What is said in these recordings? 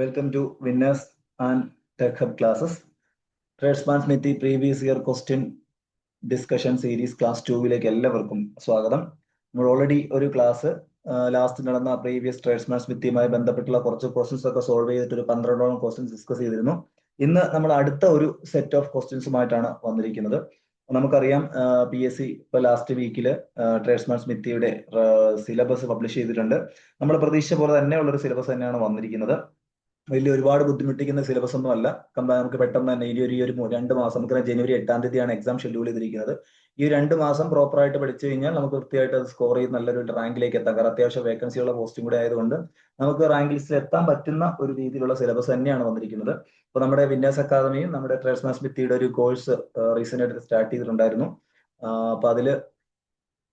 Welcome to Winners and Tech Hub classes. Tradesman smithy previous year question discussion series class ടൂവിലേക്ക് എല്ലാവർക്കും സ്വാഗതം. നമ്മൾ already ഒരു class last നടന്ന previous tradesman സ്മിത്തിയുമായി ബന്ധപ്പെട്ടുള്ള കുറച്ച് ക്വസ്റ്റ്യൻസ് ഒക്കെ സോൾവ് ചെയ്തിട്ട് ഒരു പന്ത്രണ്ടോളം ക്വസ്റ്റ്യൻസ് ഡിസ്കസ് ചെയ്തിരുന്നു. ഇന്ന് നമ്മൾ അടുത്ത ഒരു സെറ്റ് ഓഫ് ക്വസ്റ്റ്യൻസുമായിട്ടാണ് വന്നിരിക്കുന്നത്. നമുക്കറിയാം പി എസ് സി ഇപ്പൊ ലാസ്റ്റ് വീക്കിൽ ട്രേഡ്സ്മാൻ സ്മിത്തിയുടെ സിലബസ് പബ്ലിഷ് ചെയ്തിട്ടുണ്ട്. നമ്മൾ പ്രതീക്ഷിച്ച പോലെ തന്നെയുള്ള ഒരു സിലബസ് തന്നെയാണ് വന്നിരിക്കുന്നത്. വലിയ ഒരുപാട് ബുദ്ധിമുട്ടിക്കുന്ന സിലബസ് ഒന്നും അല്ല. നമുക്ക് പെട്ടെന്ന് തന്നെ ഇനി ഒരു ഈ ഒരു രണ്ട് മാസം നമുക്ക് ജനുവരി എട്ടാം തീയതിയാണ് എക്സാം ഷെഡ്യൂൾ ചെയ്തിരിക്കുന്നത്. ഈ രണ്ട് മാസം പ്രോപ്പർ ആയിട്ട് പഠിച്ചു കഴിഞ്ഞാൽ നമുക്ക് കൃത്യമായിട്ട് അത് സ്കോർ ചെയ്ത് നല്ലൊരു റാങ്കിലേക്ക് എത്താം. കാരണം അത്യാവശ്യം വേക്കൻസിയുള്ള പോസ്റ്റും കൂടെ ആയതുകൊണ്ട് നമുക്ക് റാങ്ക് ലിസ്റ്റിൽ എത്താൻ പറ്റുന്ന ഒരു രീതിയിലുള്ള സിലബസ് തന്നെയാണ് വന്നിരിക്കുന്നത്. അപ്പൊ നമ്മുടെ വിന്യാസ് അക്കാദമിയും നമ്മുടെ ട്രേഡ്സ്മാൻ സ്മിത്തിയുടെ ഒരു കോഴ്സ് റീസെന്റ് ആയിട്ട് സ്റ്റാർട്ട് ചെയ്തിട്ടുണ്ടായിരുന്നു. അപ്പൊ അതിൽ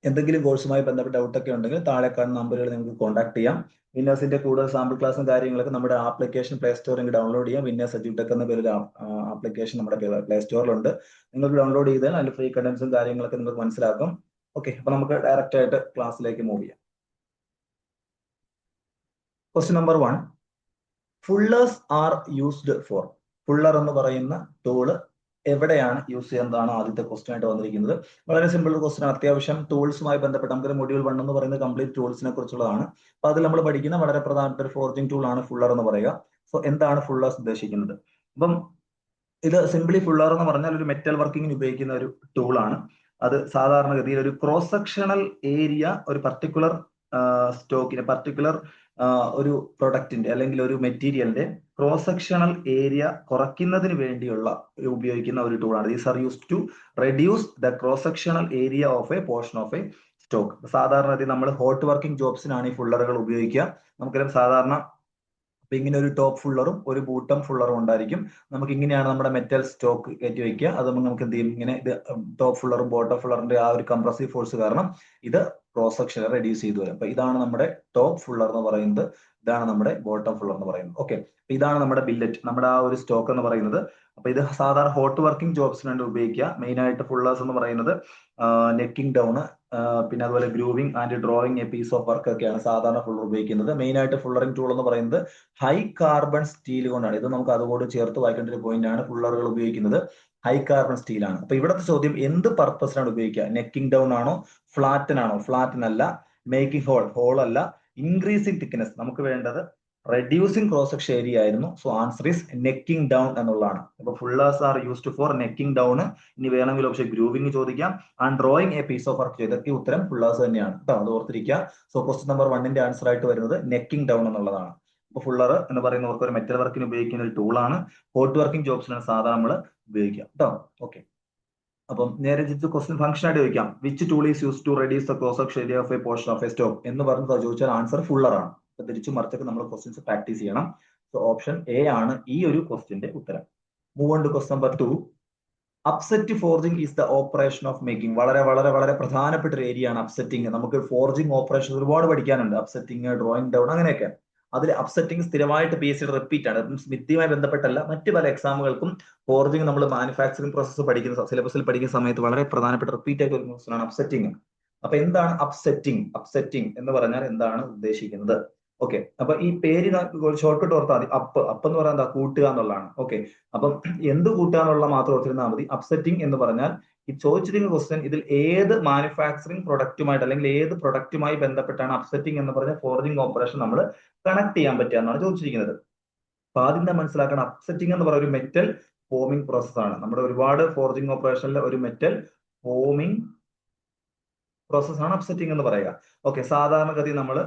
എന്തെങ്കിലും കോഴ്സുമായി ബന്ധപ്പെട്ട ഡൗട്ടൊക്കെ ഉണ്ടെങ്കിൽ താഴെ കാണുന്ന നമ്പറുകൾ നിങ്ങൾക്ക് കോൺടാക്ട് ചെയ്യാം. വിന്നേഴ്സിന്റെ കൂടുതൽ സാമ്പിൾ ക്ലാസ്സും കാര്യങ്ങളൊക്കെ നമ്മുടെ ആപ്ലിക്കേഷൻ പ്ലേ സ്റ്റോറിൽ ഡൗൺലോഡ് ചെയ്യാം. വിന്നേഴ്സ് എഡ്യൂടെക് എന്ന പേരിൽ ആപ്ലിക്കേഷൻ നമ്മുടെ പ്ലേ സ്റ്റോറിലുണ്ട് നിങ്ങൾക്ക് ഡൗൺലോഡ് ചെയ്താൽ അതിൽ ഫ്രീ കണ്ടൻസും കാര്യങ്ങളൊക്കെ നിങ്ങൾക്ക് മനസ്സിലാക്കും. ഓക്കെ അപ്പൊ നമുക്ക് ഡയറക്റ്റ് ആയിട്ട് ക്ലാസ്സിലേക്ക് മൂവ് ചെയ്യാം. Question number one fullers are used for fuller എന്ന് പറയുന്ന ടൂൾ എവിടെയാണ് യൂസ് ചെയ്യുന്നതാണ് ആദ്യത്തെ ക്വസ്റ്റ്യൻ ആയിട്ട് വന്നിരിക്കുന്നത്. വളരെ സിമ്പിൾ ക്വസ്റ്റ്യൻ അത്യാവശ്യം ടൂൾസുമായി ബന്ധപ്പെട്ട് നമുക്ക് മൊഡ്യൂൾ വൺ എന്ന് പറയുന്നത് കംപ്ലീറ്റ് ടൂൾസിനെ കുറിച്ചുള്ളതാണ്. അപ്പൊ അതിൽ നമ്മൾ പഠിക്കുന്ന വളരെ പ്രധാനപ്പെട്ട ഒരു ഫോർജിങ് ടൂൾ ആണ് ഫുള്ളർ എന്ന് പറയുക. സോ എന്താണ് ഫുള്ളർ ഉദ്ദേശിക്കുന്നത്? അപ്പം ഇത് സിംപ്ലി ഫുള്ളർ എന്ന് പറഞ്ഞാൽ ഒരു മെറ്റൽ വർക്കിങ്ങിന് ഉപയോഗിക്കുന്ന ഒരു ടൂൾ ആണ്. അത് സാധാരണഗതിയിൽ ഒരു ക്രോസ് സെക്ഷണൽ ഏരിയ ഒരു പർട്ടിക്കുലർ സ്റ്റോക്കിന് പർട്ടിക്കുലർ ഒരു പ്രൊഡക്റ്റിന്റെ അല്ലെങ്കിൽ ഒരു മെറ്റീരിയലിന്റെ ക്രോസ് സെക്ഷണൽ ഏരിയ കുറയ്ക്കുന്നതിന് വേണ്ടിയുള്ള ഉപയോഗിക്കുന്ന ഒരു ടൂളാണ് these are use to reduce the cross sectional area of a portion of a stock സാധാരണ നമ്മൾ ഹോട്ട് വർക്കിംഗ് ജോബ്സിനാണ് ഈ ഫുള്ളറുകൾ ഉപയോഗിക്കുക. നമുക്കറിയാം സാധാരണ അപ്പൊ ഇങ്ങനെ ഒരു ടോപ്പ് ഫുള്ളറും ഒരു ബൂട്ടം ഫുള്ളറും ഉണ്ടായിരിക്കും. നമുക്ക് ഇങ്ങനെയാണ് നമ്മുടെ മെറ്റൽ സ്റ്റോക്ക് കയറ്റി വെക്കുക അത് നമുക്ക് എന്ത് ചെയ്യും? ഇങ്ങനെ ഇത് ടോപ്പ് ഫുള്ളറും ബോട്ടം ഫുള്ളറിന്റെ ആ ഒരു കംപ്രസീവ് ഫോഴ്സ് കാരണം ഇത് ക്രോസ് സെക്ഷൻ റെഡ്യൂസ് ചെയ്തു വരും. അപ്പൊ ഇതാണ് നമ്മുടെ ടോപ്പ് ഫുള്ളർ എന്ന് പറയുന്നത്. ഇതാണ് നമ്മുടെ ബോട്ടം ഫുള്ളർ എന്ന് പറയുന്നത്. ഓക്കെ ഇതാണ് നമ്മുടെ ബില്ലറ്റ് നമ്മുടെ ആ ഒരു സ്റ്റോക്ക് എന്ന് പറയുന്നത്. അപ്പൊ ഇത് സാധാരണ ഹോട്ട് വർക്കിംഗ് ജോബ്സിന് വേണ്ടി ഉപയോഗിക്കുക. മെയിൻ ആയിട്ട് ഫുള്ളേഴ്സ് എന്ന് പറയുന്നത് നെക്കിംഗ് ഡൗൺ പിന്നെ അതുപോലെ grooving and drawing a piece of work ഒക്കെയാണ് സാധാരണ ഫുള്ളർ ഉപയോഗിക്കുന്നത്. മെയിൻ ആയിട്ട് ഫുള്ളറിംഗ് ടൂൾ എന്ന് പറയുന്നത് ഹൈ കാർബൺ സ്റ്റീൽ കൊണ്ടാണ്. ഇത് നമുക്ക് അതുകൊണ്ട് ചേർത്ത് വായിക്കേണ്ട ഒരു പോയിന്റ് ആണ്. ഫുള്ളറുകൾ ഉപയോഗിക്കുന്നത് ഹൈ കാർബൺ സ്റ്റീൽ ആണ്. അപ്പൊ ഇവിടുത്തെ ചോദ്യം എന്ത് പർപ്പസിനാണ് ഉപയോഗിക്കുക? നെക്കിംഗ് ഡൗൺ ആണോ? ഫ്ലാറ്റൻ ആണോ? ഫ്ലാറ്റൻ അല്ല. മേക്കിംഗ് ഹോൾ ഹോൾ അല്ല. ഇൻക്രീസിങ് തിക്നെസ് നമുക്ക് വേണ്ടത് റെഡ്യൂസിംഗ് ക്രോസ് സെക്ഷൻ ഏരിയ ആയിരുന്നു. So answer is necking down എന്നുള്ളതാണ്. അപ്പൊ fullers are used for necking down ഇനി വേണമെങ്കിൽ പക്ഷേ ഗ്രൂവിംഗ് ചോദിക്കാം. And drawing a piece of work ഇതൊക്കെ ഉത്തരം ഫുള്ളേഴ്സ് തന്നെയാണ്. കേട്ടോ അത് ഓർത്തിരിക്കുക. സോ ക്വസ്റ്റ്യൻ നമ്പർ വണ്ണിന്റെ ആൻസർ ആയിട്ട് വരുന്നത് നെക്കിംഗ് ഡൗൺ എന്നുള്ളതാണ്. അപ്പൊ ഫുള്ളർ എന്ന് പറയുന്നവർക്ക് ഒരു മെറ്റൽ വർക്കിന് ഉപയോഗിക്കുന്ന ഒരു ടൂളാണ് ഹോട്ട് വർക്കിംഗ് ജോബ്സിനാണ് സാധാരണ നമ്മൾ ഉപയോഗിക്കുക കേട്ടോ ഓക്കെ അപ്പം നേരെ ജിറ്റ് ക്വസ്റ്റ്യൻ ഫംഗ്ഷൻ ആയിട്ട് ചോദിക്കാം. Which tool is use to reduce the cross of area of a portion of a stock എന്ന് പറഞ്ഞത് ചോദിച്ചാൽ ആൻസർ ഫുള്ളർ ആണ്. തിരിച്ചു മറിച്ചൊക്കെ നമ്മൾ ക്വസ്റ്റ്യൻസ് പ്രാക്ടീസ് ചെയ്യണം. സോ ഓപ്ഷൻ എ ആണ് ഈ ഒരു ക്വസ്റ്റ്യന്റെ ഉത്തരം. Move on to question number two upset forging is the operation of making വളരെ വളരെ വളരെ പ്രധാനപ്പെട്ട ഒരു ഏരിയ ആണ് അപ്സെറ്റിംഗ് നമുക്ക് ഫോർജിങ് ഓപ്പറേഷൻ ഒരുപാട് പഠിക്കാനുണ്ട്. അപ്സെറ്റിംഗ് ഡ്രോയിങ് ഡൗൺ അങ്ങനെയൊക്കെ. അതിൽ അപ്സെറ്റിംഗ് സ്ഥിരമായിട്ട് പി എസ് സിയുടെ റിപ്പീറ്റ് ആണ് സ്മിതിയുമായി ബന്ധപ്പെട്ടല്ല. മറ്റു പല എക്സാമുകൾക്കും ഫോർജിങ് നമ്മൾ മാനുഫാക്ചറിംഗ് പ്രോസസ്സ് പഠിക്കുന്ന സിലബസിൽ പഠിക്കുന്ന സമയത്ത് വളരെ പ്രധാനപ്പെട്ട റിപ്പീറ്റ് ആയിട്ട് ഒരു ക്വസ്റ്റൻ ആണ് അപ്സെറ്റിംഗ് അപ്പൊ എന്താണ് അപ്സെറ്റിംഗ് അപ്സെറ്റിംഗ് എന്ന് പറഞ്ഞാൽ എന്താണ് ഉദ്ദേശിക്കുന്നത്? ഓക്കെ അപ്പൊ ഈ പേര് ഷോർട്ട് കട്ട് ഓർത്താൽ മതി. അപ്പ് അപ്പ് എന്ന് പറയാൻ എന്താ? കൂട്ടുക എന്നുള്ളതാണ്. ഓക്കെ അപ്പം എന്ത് കൂട്ടുക എന്നുള്ള മാത്രം ഓർത്തിരുന്നാൽ മതി. അപ്സെറ്റിംഗ് എന്ന് പറഞ്ഞാൽ ഈ ചോദിച്ചിരിക്കുന്ന ക്വസ്റ്റ്യൻ ഇതിൽ ഏത് മാനുഫാക്ചറിംഗ് പ്രൊഡക്റ്റുമായിട്ട് അല്ലെങ്കിൽ ഏത് പ്രൊഡക്റ്റുമായി ബന്ധപ്പെട്ടാണ് അപ്സെറ്റിംഗ് എന്ന് പറഞ്ഞ ഫോർജിംഗ് ഓപ്പറേഷൻ നമ്മൾ കണക്ട് ചെയ്യാൻ പറ്റുക എന്നാണ് ചോദിച്ചിരിക്കുന്നത്. അപ്പൊ ആദ്യം തന്നെ മനസ്സിലാക്കണം. അപ്സെറ്റിംഗ് എന്ന് പറയുന്ന ഒരു മെറ്റൽ ഫോമിംഗ് പ്രോസസ് ആണ്. നമ്മുടെ ഒരുപാട് ഫോർജിംഗ് ഓപ്പറേഷനിലെ ഒരു മെറ്റൽ ഫോമിംഗ് പ്രോസസ് ആണ് അപ്സെറ്റിംഗ് എന്ന് പറയുക. ഓക്കെ സാധാരണഗതി നമ്മൾ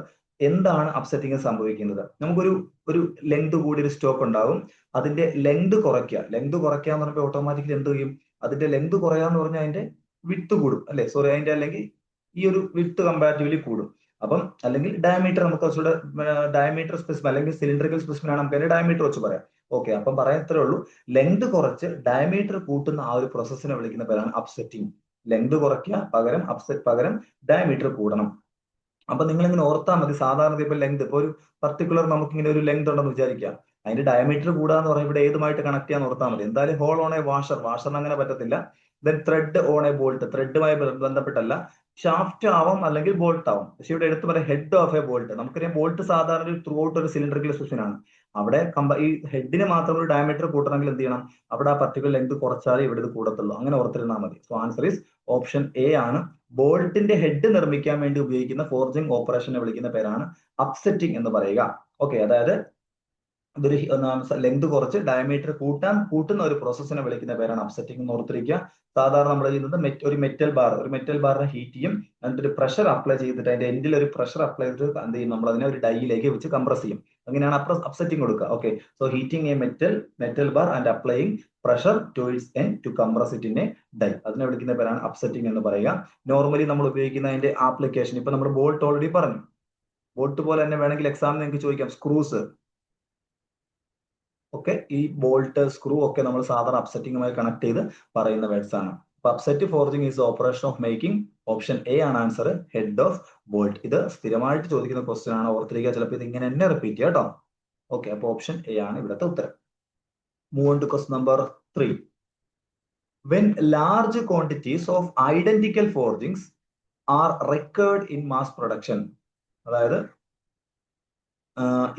എന്താണ് അപ്സെറ്റിംഗ് സംഭവിക്കുന്നത്? നമുക്കൊരു ഒരു ലെങ്ത് കൂടി ഒരു സ്റ്റോക്ക് ഉണ്ടാവും. അതിന്റെ ലെങ്ത് കുറയ്ക്കുക. ലെങ്ത് കുറയ്ക്കുക എന്ന് പറയുമ്പോൾ ഓട്ടോമാറ്റിക്കലി എന്ത് ചെയ്യും? അതിന്റെ ലെങ്ത് കുറയാന്ന് പറഞ്ഞാൽ അതിന്റെ വിത്ത് കൂടും അല്ലെ? സോറി അതിന്റെ അല്ലെങ്കിൽ ഈ ഒരു വിത്ത് കമ്പാരിറ്റീവ്ലി കൂടും. അപ്പം അല്ലെങ്കിൽ ഡയമീറ്റർ നമുക്ക് കുറച്ചുകൂടെ ഡയമീറ്റർ സ്പെസിഫിക് അല്ലെങ്കിൽ സിലിണ്ടറിക്കൽ സ്പെസിഫിക് ആണ് നമുക്ക് അതിന്റെ ഡയമീറ്റർ വെച്ച് പറയാം. ഓക്കെ അപ്പം പറയാൻ ഇത്രേ ഉള്ളൂ. ലെങ്ത് കുറച്ച് ഡയമീറ്റർ കൂട്ടുന്ന ആ ഒരു പ്രോസസ്സിനെ വിളിക്കുന്ന പേരാണ് അപ്സെറ്റിംഗ് ലെങ്ത് കുറയ്ക്കുക പകരം അപ്സെറ്റ് പകരം ഡയമീറ്റർ കൂടണം. അപ്പൊ നിങ്ങൾ ഇങ്ങനെ ഓർത്താൽ മതി. സാധാരണ ഇപ്പൊ ലെങ്ത് ഇപ്പൊ ഒരു പർട്ടിക്കുലർ നമുക്ക് ഇങ്ങനെ ഒരു ലെങ്ത് ഉണ്ടെന്ന് വിചാരിക്കാം. അതിന്റെ ഡയമീറ്റർ കൂടാന്ന് പറഞ്ഞാൽ ഇവിടെ ഏതുമായിട്ട് കണക്ട് ചെയ്യാൻ ഓർത്താൽ മതി. എന്തായാലും ഹോൾ ഓൺ എ വാഷർ വാഷറിന് അങ്ങനെ പറ്റത്തില്ല. Then thread on a bolt ത്രെഡുമായി ബന്ധപ്പെട്ടല്ല. ഷാഫ്റ്റ് ആവാം അല്ലെങ്കിൽ ബോൾട്ട് ആവാം. പക്ഷെ ഇവിടെ എടുത്തു പറയാം ഹെഡ് ഓഫ് എ ബോൾട്ട് നമുക്കറിയാം ബോൾട്ട് സാധാരണ ഒരു ത്രൂ ഔട്ട് ഒരു സിലിണ്ടറിക്കൽ സിസ്റ്റം ആണ്. അവിടെ ഈ ഹെഡിന് മാത്രം ഒരു ഡയമീറ്റർ കൂട്ടണമെങ്കിൽ എന്ത് ചെയ്യണം? അവിടെ ആ പർട്ടിക്കുലർ ലെങ്ത് കുറച്ചാലേ ഇവിടെ ഇത് കൂടത്തുള്ളൂ. അങ്ങനെ ഓർത്തിരുന്നാൽ മതി. So answer is option A ആണ്. ബോൾട്ടിന്റെ ഹെഡ് നിർമ്മിക്കാൻ വേണ്ടി ഉപയോഗിക്കുന്ന ഫോർജിങ് ഓപ്പറേഷനെ വിളിക്കുന്ന പേരാണ് അപ്സെറ്റിംഗ് എന്ന് പറയുക. ഓക്കെ അതായത് ഇതൊരു ലെങ്ത് കുറച്ച് ഡയമീറ്റർ കൂട്ടാൻ കൂട്ടുന്ന ഒരു പ്രോസസ്സിനെ വിളിക്കുന്ന പേരാണ് അപ്സെറ്റിംഗ് എന്ന് ഓർത്തിരിക്കുക. സാധാരണ നമ്മൾ ചെയ്യുന്നത് ഒരു മെറ്റൽ ബാർ ഒരു മെറ്റൽ ബാറിനെ ഹീറ്റ് ചെയ്യും എന്നിട്ട് ഒരു പ്രഷർ അപ്ലൈ ചെയ്തിട്ട് അതിന്റെ എൻഡിൽ ഒരു പ്രഷർ അപ്ലൈ ചെയ്തിട്ട് എന്ത് ചെയ്യും? നമ്മൾ അതിനെ ഒരു ഡൈയിലേക്ക് വെച്ച് കംപ്രസ് ചെയ്യും. അങ്ങനെയാണ് അപ്സെറ്റിംഗ് കൊടുക്കുക. Okay so heating a metal metal bar and applying pressure to and to compress it in a die അതിനെ വിളിക്കുന്ന പേരാണ് അപ്സെറ്റിംഗ് എന്ന് പറയുക. നോർമലി നമ്മൾ ഉപയോഗിക്കുന്ന അതിന്റെ ആപ്ലിക്കേഷൻ ഇപ്പൊ നമ്മൾ ബോൾട്ട് ഓൾറെഡി പറഞ്ഞു. ബോട്ട് പോലെ തന്നെ വേണമെങ്കിൽ എക്സാമിന് നിങ്ങൾക്ക് ചോദിക്കാം. സ്ക്രൂസ് ഒക്കെ ഈ ബോൾട്ട് സ്ക്രൂ ഒക്കെ നമ്മൾ സാധാരണ അപ്സെറ്റിംഗുമായി കണക്ട് ചെയ്ത് പറയുന്ന വേർഡ്സ് ആണ്. Upset forging is operation of making option A ആണ് ആൻസർ ഹെഡ് ഓഫ് ബോൾട്ട് ഇത് സ്ഥിരമായിട്ട് ചോദിക്കുന്ന ക്വസ്റ്റ്യൻ ആണ് ഓർത്തിരിക്കുക. ചിലപ്പോൾ ഇത് ഇങ്ങനെ തന്നെ റിപ്പീറ്റ് ചെയ്യാം കേട്ടോ ഓക്കെ അപ്പൊ ഓപ്ഷൻ എ ആണ് ഇവിടുത്തെ ഉത്തരം. Move to quest number three when large quantities of identical forgings are required in mass production അതായത്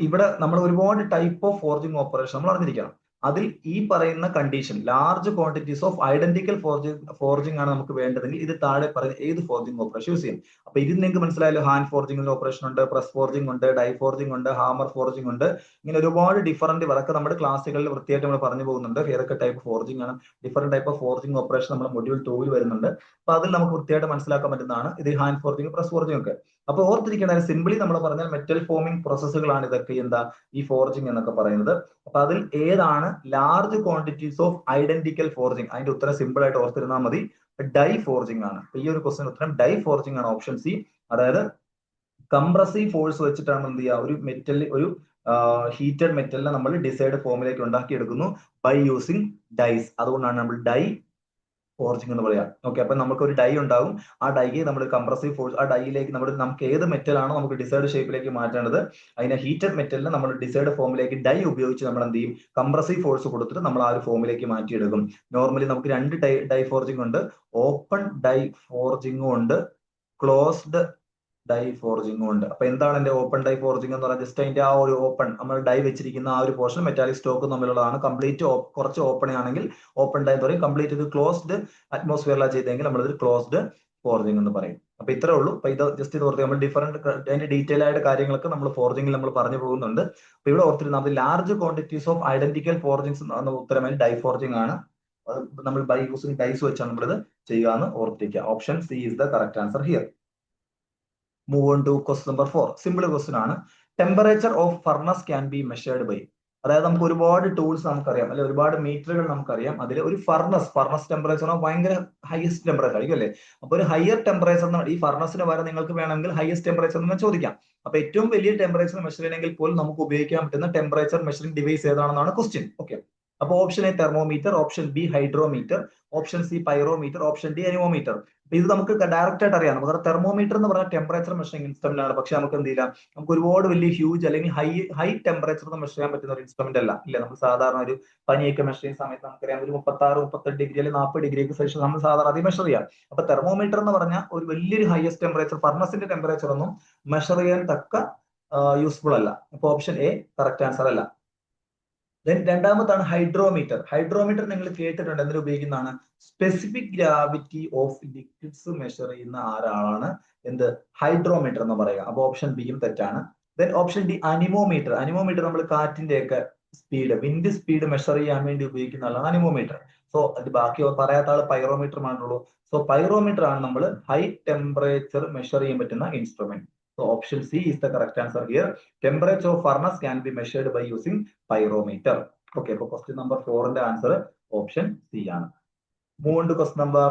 ഇവിടെ നമ്മൾ ഒരുപാട് ടൈപ്പ് ഓഫ് ഫോർജിങ് ഓപ്പറേഷൻ നമ്മൾ അറിഞ്ഞിരിക്കണം. അതിൽ ഈ പറയുന്ന condition large quantities of identical forging forging ആണ് നമുക്ക് വേണ്ടതെങ്കിൽ ഇത് താഴെ പറയുന്ന ഏത് ഫോർജിങ് ഓപ്പറേഷൻ യൂസ് ചെയ്യും അപ്പൊ ഇത് നിങ്ങൾക്ക് മനസ്സിലായാലും ഹാൻഡ് ഫോർജിംഗ് ഓപ്പറേഷൻ ഉണ്ട് പ്രസ് ഫോർജിംഗ് ഉണ്ട് ഡൈ ഫോർജിംഗ് ഉണ്ട് ഹാമർ ഫോർജിംഗ് ഉണ്ട്. ഇങ്ങനെ ഒരുപാട് ഡിഫറന്റ് വർക്ക് നമ്മുടെ ക്ലാസ്സുകളിൽ വൃത്തിയായിട്ട് നമ്മൾ പറഞ്ഞു പോകുന്നുണ്ട്. ഏതൊക്കെ ടൈപ്പ് ഫോർജിംഗ് ആണ്. Different type of forging operation നമ്മുടെ മൊഡ്യൂൾ ടൂവിൽ വരുന്നുണ്ട്. അപ്പൊ അതിൽ നമുക്ക് വൃത്തിയായിട്ട് മനസ്സിലാക്കാൻ പറ്റുന്നതാണ്. ഇത് ഹാൻഡ് ഫോർജിംഗ് പ്രസ് ഫോർജിംഗ് ഒക്കെ. അപ്പൊ ഓർത്തിരിക്കേണ്ട സിംപിളി നമ്മൾ പറഞ്ഞാൽ മെറ്റൽ ഫോമിംഗ് പ്രോസസ്സുകളാണ് ഇതൊക്കെ എന്താ ഈ ഫോർജിങ് എന്നൊക്കെ പറയുന്നത്. അപ്പൊ അതിൽ ഏതാണ് large quantities of identical forging അതിന്റെ ഉത്തരം സിമ്പിൾ ആയിട്ട് ഓർത്തിരുന്നാൽ മതി. ഡൈ ഫോർജിങ് ആണ്. ഈ ഒരു ക്വസ്റ്റിന് ഉത്തരം ഡൈ ഫോർജിങ് ആണ് ഓപ്ഷൻ സി. അതായത് കംപ്രസീവ് ഫോഴ്സ് വെച്ചിട്ടാണ് എന്ത് ചെയ്യുക? ഒരു മെറ്റൽ ഒരു ഹീറ്റഡ് മെറ്റലിനെ നമ്മൾ ഡിസൈഡ് ഫോമിലേക്ക് ഉണ്ടാക്കിയെടുക്കുന്നു ബൈ യൂസിങ് ഡൈസ് അതുകൊണ്ടാണ് നമ്മൾ ഡൈ ഫോർജിങ് എന്ന് പറയാം. ഓക്കെ അപ്പൊ നമുക്ക് ഒരു ഡൈ ഉണ്ടാകും ആ ഡൈ നമ്മൾ കംപ്രസീവ് ഫോഴ്സ് ആ ഡൈയിലേക്ക് നമ്മൾ നമുക്ക് ഏത് മെറ്റൽ ആണോ നമുക്ക് ഡിസൈഡ് ഷേപ്പിലേക്ക് മാറ്റേണ്ടത് അതിനെ ഹീറ്റഡ് മെറ്റലിനെ നമ്മൾ ഡിസൈഡ് ഫോമിലേക്ക് ഡൈ ഉപയോഗിച്ച് നമ്മൾ എന്ത് ചെയ്യും? കംപ്രസീവ് ഫോഴ്സ് കൊടുത്തിട്ട് നമ്മൾ ആ ഒരു ഫോമിലേക്ക് മാറ്റിയെടുക്കും. നോർമലി നമുക്ക് രണ്ട് ഡൈ ഡൈ ഫോർജിങ് ഉണ്ട്. ഓപ്പൺ ഡൈ ഫോർജിങ്ങും ഉണ്ട്. ക്ലോസ്ഡ് ഡൈ ഫോർജിങ്ങും ഉണ്ട്. അപ്പൊ എന്താണ് എന്റെ ഓപ്പൺ ഡൈ ഫോർജിങ് എന്ന് പറഞ്ഞാൽ ജസ്റ്റ് അതിന്റെ ആ ഒരു ഓപ്പൺ നമ്മൾ ഡൈ വെച്ചിരിക്കുന്ന ആ ഒരു പോർഷൻ മെറ്റാലിക് സ്റ്റോക്ക് തമ്മിലുള്ളതാണ്. കംപ്ലീറ്റ് കുറച്ച് ഓപ്പൺ ആണെങ്കിൽ ഓപ്പൺ ഡൈ എന്ന് പറയും. കംപ്ലീറ്റ് ഇത് ക്ലോസ്ഡ് അറ്റ്മോസ്ഫിയറിലാണ് ചെയ്തെങ്കിൽ നമ്മൾ നമ്മളിത് ക്ലോസ്ഡ് ഫോർജിങ് എന്ന് പറയും. അപ്പൊ ഇത്രേ ഉള്ളൂ. അപ്പൊ ഇത് ജസ്റ്റ് ഇത് ഓർത്ത് നമ്മൾ ഡിഫറെന്റ് അതിന്റെ ഡീറ്റെയിൽ ആയിട്ട് കാര്യങ്ങളൊക്കെ നമ്മൾ ഫോർജിങ്ങിൽ നമ്മൾ പറഞ്ഞു പോകുന്നുണ്ട്. അപ്പൊ ഇവിടെ ഓർത്തിരുന്നാൽ large quantities of identical forgings എന്ന ഉത്തരമായി ഡൈ ഫോർജിങ് ആണ്. നമ്മൾ ബൈ യൂസിങ് ഡൈസ് വെച്ചാണ് നമ്മളിത് ചെയ്യുക എന്ന് ഓർത്തിരിക്കുക. Option C is the correct answer here move on to quest number four simple question ആണ്. Temperature of furnace can be measured by അതായത് നമുക്ക് ഒരുപാട് ടൂൾസ് നമുക്കറിയാം അല്ലെ ഒരുപാട് മീറ്ററുകൾ നമുക്കറിയാം. അതിൽ ഒരു ഫർണസ് ഫർണസ് ടെമ്പറേച്ചർ ഭയങ്കര ഹയസ്റ്റ് ടെമ്പറേച്ചർ ആയിരിക്കും അല്ലേ? അപ്പൊ ഒരു ഹയർ ടെമ്പറേച്ചർ ഈ ഫർണസിന് വരെ നിങ്ങൾക്ക് വേണമെങ്കിൽ ഹയസ്റ്റ് ടെമ്പറേച്ചർ എന്ന് ചോദിക്കാം. അപ്പൊ ഏറ്റവും വലിയ ടെമ്പറേച്ചർ മെഷർ ചെയ്യണമെങ്കിൽ പോലും നമുക്ക് ഉപയോഗിക്കാൻ പറ്റുന്ന ടെമ്പറേച്ചർ മെഷറിംഗ് ഡിവൈസ് ഏതാണെന്നാണ് ക്വസ്റ്റ്യൻ ഓക്കെ അപ്പൊ option A thermometer option B hydrometer option C pyrometer option D anemometer ഇത് നമുക്ക് ഡയറക്റ്റ് ആയിട്ട് അറിയാം. നമുക്ക് തെർമോമീറ്റർ എന്ന് പറഞ്ഞ ടെമ്പറേച്ചർ മെഷറിംഗ് ഇൻസ്ട്രുമെന്റ് ആണ്. പക്ഷെ നമുക്ക് എന്ത് ചെയ്യാം? നമുക്ക് ഒരുപാട് വലിയ ഹ്യൂജ് അല്ലെങ്കിൽ ഹൈ ഹൈ ടെമ്പറേച്ചർ മെഷർ ചെയ്യാൻ പറ്റുന്ന ഒരു ഇൻസ്ട്രുമെന്റ് അല്ല. ഇല്ല നമ്മൾ സാധാരണ ഒരു പനിയൊക്കെ മെഷർ ചെയ്യുന്ന സമയത്ത് നമുക്കറിയാം ഒരു മുപ്പത്തി ആറ് മുപ്പത്തെട്ട് ഡിഗ്രി അല്ലെങ്കിൽ നാൽപ്പത് ഡിഗ്രിക്ക് ശേഷം നമ്മൾ സാധാരണ അത് മെഷർ ചെയ്യാം. അപ്പൊ തെർമോമീറ്റർ എന്ന് പറഞ്ഞാൽ ഒരു വലിയൊരു ഹയസ്റ്റ് ടെമ്പറേച്ചർ ഫർണസിന്റെ ടെമ്പറേച്ചർ ഒന്നും മെഷർ ചെയ്യാൻ തക്ക യൂസ്ഫുൾ അല്ല. അപ്പൊ ഓപ്ഷൻ എ കറക്റ്റ് ആൻസർ അല്ല. ദെൻ രണ്ടാമത്താണ് ഹൈഡ്രോമീറ്റർ ഹൈഡ്രോമീറ്റർ നിങ്ങൾ കേട്ടിട്ടുണ്ട് എന്തിനു ഉപയോഗിക്കുന്നതാണ്? Specific gravity of liquids measure ചെയ്യുന്ന ആരാളാണ്? എന്ത്? ഹൈഡ്രോമീറ്റർ എന്ന് പറയുക. അപ്പൊ ഓപ്ഷൻ ബിയും തെറ്റാണ്. Then option D anemometer anemometer നമ്മൾ കാറ്റിന്റെ ഒക്കെ സ്പീഡ് വിൻഡ് സ്പീഡ് മെഷർ ചെയ്യാൻ വേണ്ടി ഉപയോഗിക്കുന്ന ആളാണ് അനിമോമീറ്റർ സോ അത് ബാക്കി പറയാത്ത ആൾ പൈറോമീറ്റർ ആണുള്ളൂ സോ പൈറോമീറ്റർ ആണ് നമ്മൾ ഹൈ ടെമ്പറേച്ചർ മെഷർ ചെയ്യാൻ പറ്റുന്ന instrument So option C is the correct answer here. Temperature of furnace can be measured by using pyrometer. Okay, so question number four and the answer option C on to question number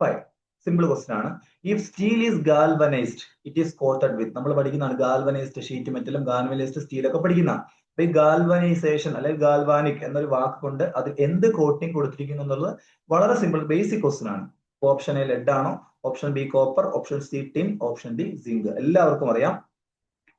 five. Simple question ആണ് if steel is galvanized it is coated with നമ്മൾ പഠിക്കുന്നതാണ് galvanized sheet മെറ്റലും galvanized സ്റ്റീലൊക്കെ പഠിക്കുന്ന അപ്പൊ ഈ galvanisation അല്ലെങ്കിൽ galvanic എന്നൊരു വാക്ക് കൊണ്ട് അത് എന്ത് കോട്ടിംഗ് കൊടുത്തിരിക്കുന്നു എന്നുള്ളത് വളരെ സിമ്പിൾ ബേസിക് ക്വസ്റ്റൻ ആണ് ഓപ്ഷൻ എ ലെഡ് ആണോ option B copper option C tin option D zinc എല്ലാവർക്കും അറിയാം.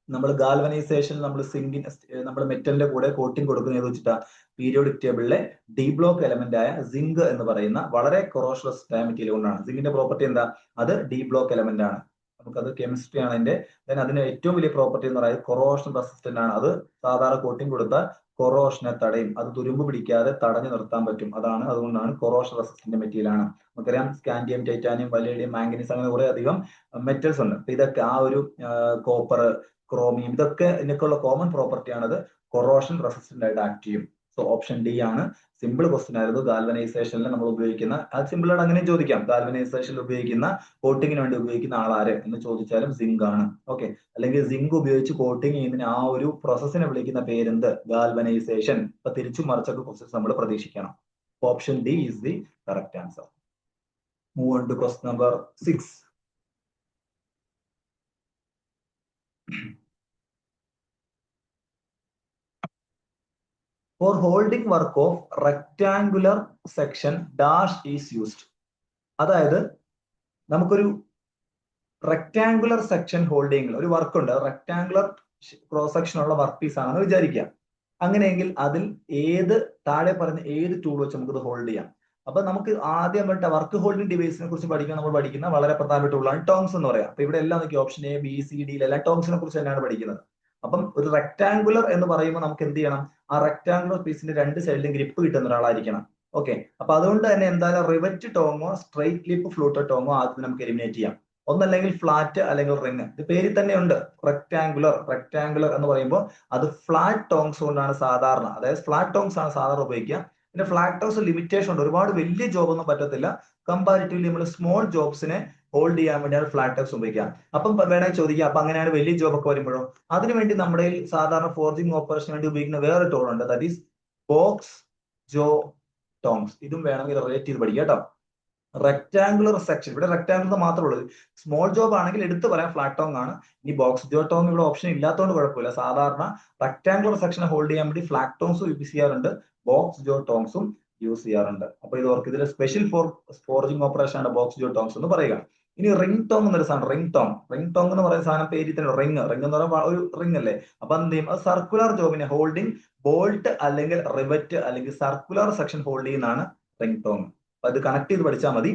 നമ്മൾ ഗാൽവനൈസേഷൻ നമ്മൾ സിങ്കിൻ നമ്മൾ മെറ്റലിന്റെ കൂടെ കോട്ടിംഗ് കൊടുക്കുന്നത് വെച്ചിട്ടാ? പീരിയോഡിക് ടേബിളിലെ ഡി ബ്ലോക്ക് എലമെന്റ് ആയ സിങ്ക് എന്ന് പറയുന്ന വളരെ കൊറോഷലസ് മെറ്റീരിയൽ കൊണ്ടാണ്. സിങ്കിന്റെ പ്രോപ്പർട്ടി എന്താ? അത് ഡി ബ്ലോക്ക് എലമെന്റ് ആണ്. നമുക്കത് കെമിസ്ട്രി ആണ് അതിന്റെ ദെൻ അതിന് ഏറ്റവും വലിയ പ്രോപ്പർട്ടി എന്ന് പറയുന്നത് കൊറോഷൻ റെസിസ്റ്റന്റ് ആണ്. അത് സാധാരണ കോട്ടിംഗ് കൊടുത്ത കൊറോഷനെ തടയും. അത് തുരുമ്പ് പിടിക്കാതെ തടഞ്ഞു നിർത്താൻ പറ്റും. അതാണ് അതുകൊണ്ടാണ് കൊറോഷൻ റെസിസ്റ്റന്റ് മെറ്റീരിയൽ ആണ്. നമുക്കറിയാം സ്കാൻഡിയം ടൈറ്റാനിയം വലേഡിയം മാംഗനീസ് അങ്ങനെ കുറെ അധികം മെറ്റൽസ് ഉണ്ട്. അപ്പൊ ഇതൊക്കെ ആ ഒരു കോപ്പർ ക്രോമിയം ഇതൊക്കെ ഇതിനൊക്കെയുള്ള കോമൺ പ്രോപ്പർട്ടി ആണത് കൊറോഷൻ റെസിസ്റ്റന്റ് ആയിട്ട് ആക്ട് ചെയ്യും. സോ ഓപ്ഷൻ ഡി ആണ്. സിമ്പിൾ ക്വസ്റ്റ്യൻ ആയിരുന്നു. ഗാൽവനൈസേഷനിൽ നമ്മൾ ഉപയോഗിക്കുന്ന അത് സിമ്പിൾ ആണ് അങ്ങനെയും ചോദിക്കാം. ഗാൽവനൈസേഷനിൽ ഉപയോഗിക്കുന്ന കോട്ടിങ്ങിന് വേണ്ടി ഉപയോഗിക്കുന്ന ആളാര് എന്ന് ചോദിച്ചാലും സിങ്ക് ആണ്. ഓക്കെ അല്ലെങ്കിൽ സിങ്ക് ഉപയോഗിച്ച് കോട്ടിങ് ചെയ്യുന്നതിന് ആ ഒരു പ്രോസസ്സിനെ വിളിക്കുന്ന പേരെന്ത്? ഗാൽവനൈസേഷൻ അപ്പൊ തിരിച്ചു മറിച്ചൊക്കെ പ്രോസസ് നമ്മൾ പ്രതീക്ഷിക്കണം. Option D is the correct answer move on to quest number six For holding work of rectangular section dash is used അതായത് നമുക്കൊരു റെക്ടാങ്കുലർ സെക്ഷൻ ഹോൾഡിംഗ് ഒരു വർക്ക് ഉണ്ട്. റെക്ടാങ്കുലർ ക്രോസ് സെക്ഷൻ ഉള്ള വർക്ക് പീസ് ആണെന്ന് വിചാരിക്കുക. അങ്ങനെയെങ്കിൽ അതിൽ ഏത് താഴെ പറഞ്ഞ ഏത് ടൂൾ വെച്ച് നമുക്കത് ഹോൾഡ് ചെയ്യാം. അപ്പൊ നമുക്ക് ആദ്യം വേണ്ട വർക്ക് ഹോൾഡിംഗ് ഡിവൈസിനെ കുറിച്ച് പഠിക്കാൻ നമ്മൾ പഠിക്കുന്ന വളരെ പ്രധാനപ്പെട്ട ഉള്ളതാണ് ടോങ്സ് എന്ന് പറയാം. അപ്പൊ ഇവിടെ എല്ലാം നോക്കി option A B C D എല്ലാം ടോങ്സിനെ കുറിച്ച് തന്നെയാണ് പഠിക്കുന്നത്. അപ്പം ഒരു റെക്ടാങ്കുലർ എന്ന് പറയുമ്പോൾ നമുക്ക് എന്ത് ചെയ്യണം? ആ റെക്ടാങ്കുലർ പീസിന്റെ രണ്ട് സൈഡിലും ഗ്രിപ്പ് കിട്ടുന്ന ഒരാളായിരിക്കണം. ഓക്കെ അപ്പൊ അതുകൊണ്ട് തന്നെ എന്തായാലും റിവറ്റ് ടോമോ സ്ട്രൈറ്റ് ലിപ്പ് ഫ്ലൂട്ടർ ടോമോ ആദ്യം നമുക്ക് എലിമിനേറ്റ് ചെയ്യാം. ഒന്നല്ലെങ്കിൽ ഫ്ലാറ്റ് അല്ലെങ്കിൽ റിങ് ഇത് പേരിൽ തന്നെ ഉണ്ട്. റെക്ടാങ്കുലർ റെക്ടാങ്കുലർ എന്ന് പറയുമ്പോൾ അത് ഫ്ലാറ്റ് ടോങ്സ് കൊണ്ടാണ് സാധാരണ. അതായത് ഫ്ലാറ്റ് ടോങ്സ് ആണ് സാധാരണ ഉപയോഗിക്കുക. പിന്നെ ഫ്ലാറ്റ് ടോങ്സ് ലിമിറ്റേഷൻ ഉണ്ട്. ഒരുപാട് വലിയ ജോബ് ഒന്നും പറ്റത്തില്ല. കമ്പാരിറ്റീവ്ലി നമ്മൾ സ്മോൾ ജോബ്സിനെ ഹോൾഡ് ചെയ്യാൻ വേണ്ടിയാണ് ഫ്ലാറ്റ് ടാക്സ് ഉപയോഗിക്കാം അപ്പം വേണമെങ്കിൽ ചോദിക്കാം അപ്പൊ അങ്ങനെയാണ് വലിയ ജോബ് ഒക്കെ വരുമ്പോഴോ? അതിനുവേണ്ടി നമ്മുടെ സാധാരണ ഫോർജിങ് ഓപ്പറേഷൻ വേണ്ടി ഉപയോഗിക്കുന്ന വേറെ ടോൾ ഉണ്ട്. That is box jaw tongs ഇതും വേണമെങ്കിൽ റിലേറ്റ് ചെയ്ത് പഠിക്കുക കേട്ടോ. റെക്ടാംഗുലർ സെക്ഷൻ ഇവിടെ റെക്ടാംഗുലർ മാത്രമേ ഉള്ളൂ. സ്മോൾ ജോബ് ആണെങ്കിൽ എടുത്തു പറയാം ഫ്ലാറ്റ് ടോങ് ആണ്. ഇനി ബോക്സ് ജോ ടോങ് ഇവിടെ ഓപ്ഷൻ ഇല്ലാത്തതുകൊണ്ട് കുഴപ്പമില്ല. സാധാരണ റെക്ടാംഗുലർ സെക്ഷൻ ഹോൾഡ് ചെയ്യാൻ വേണ്ടി ഫ്ലാറ്റ് ടോങ്സ് യൂസ് ചെയ്യാറുണ്ട്. ബോക്സ് ജോ ടോങ്സും യൂസ് ചെയ്യാറുണ്ട്. അപ്പൊ ഇത് ഓർക്ക് ഇതിൽ സ്പെഷ്യൽ ഫോർ ഫോർജിങ് ഓപ്പറേഷൻ ആണ് ബോക്സ് ജോ ടോങ്സ് എന്ന് പറയുക. ഇനി റിംഗ് ടോങ് എന്നൊരു സാധനം റിംഗ് ടോങ് റിംഗ് ടോങ് എന്ന് പറയുന്ന സാധനം പേരിൽ തന്നെ റിംഗ് റിംഗ് എന്ന് പറയുമ്പോൾ ഒരു റിംഗ് അല്ലേ? അപ്പൊ എന്ത് ചെയ്യും? സർക്കുലർ ജോബിനെ ഹോൾഡിംഗ് ബോൾട്ട് അല്ലെങ്കിൽ റിവറ്റ് അല്ലെങ്കിൽ സർക്കുലർ സെക്ഷൻ ഹോൾഡ് ചെയ്യുന്നതാണ് റിംഗ് ടോങ് അപ്പൊ അത് കണക്ട് ചെയ്ത് പഠിച്ചാൽ മതി.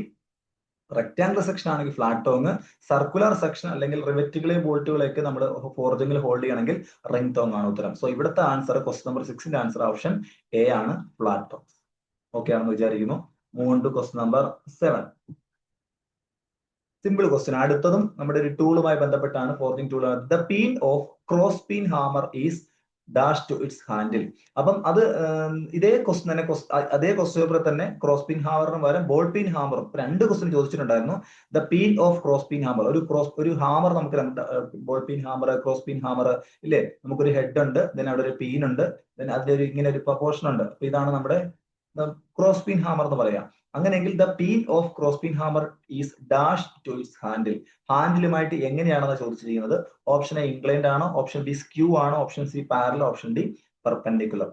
റെക്ടാംഗുലർ സെക്ഷൻ ആണെങ്കിൽ ഫ്ലാറ്റ് ടോങ് സർക്കുലർ സെക്ഷൻ അല്ലെങ്കിൽ റിവറ്റുകളെയും ബോൾട്ടുകളെയൊക്കെ നമ്മൾ ഫോർജിംഗിൽ ഹോൾഡ് ചെയ്യണമെങ്കിൽ റിംഗ് ടോങ് ആണ് ഉത്തരം. സോ ഇവിടുത്തെ ആൻസർ ക്വസ്റ്റ് നമ്പർ സിക്സിന്റെ ആൻസർ ഓപ്ഷൻ എ ആണ് ഫ്ലാറ്റ് ടോങ് ഓക്കെ ആണെന്ന് വിചാരിക്കുന്നു. മൂന്ന് quest number seven simple question അടുത്തതും നമ്മുടെ ഒരു ടൂളുമായി ബന്ധപ്പെട്ടാണ് forging tool the peen of cross peen hammer is dash to its handle അപ്പം അത് ഇതേ ക്വസ്റ്റ്യൻ തന്നെ അതേ ക്വസ്റ്റ്യൻ പേപ്പറിൽ തന്നെ ക്രോസ് പീൻ ഹാമറിന് പകരം ബോൾ പീൻ ഹാമറും രണ്ട് ക്വസ്റ്റ്യൻ ചോദിച്ചിട്ടുണ്ടായിരുന്നു. The peen of cross peen hammer ഒരു ക്രോസ് ഒരു ഹാമർ നമുക്ക് ball peen hammer cross peen hammer ഇല്ലേ? നമുക്കൊരു ഹെഡ് ഉണ്ട് ദെൻ അവിടെ ഒരു പീൻ ഉണ്ട് ദെൻ അതിലൊരു ഇങ്ങനെ ഒരു പ്രപ്പോർഷൻ ഉണ്ട്. അപ്പൊ ഇതാണ് നമ്മുടെ ക്രോസ് പീൻ ഹാമർ എന്ന് പറയാം. അങ്ങനെയെങ്കിൽ the peen of cross peen hammer is dash to its handle ഹാൻഡിലുമായിട്ട് എങ്ങനെയാണെന്ന് ചോദിച്ചിരിക്കുന്നത്? ഓപ്ഷൻ എ ഇൻക്ലൈൻഡ് ആണോ? ഓപ്ഷൻ ബി സ്ക്യൂ ആണോ? Option C parallel option D perpendicular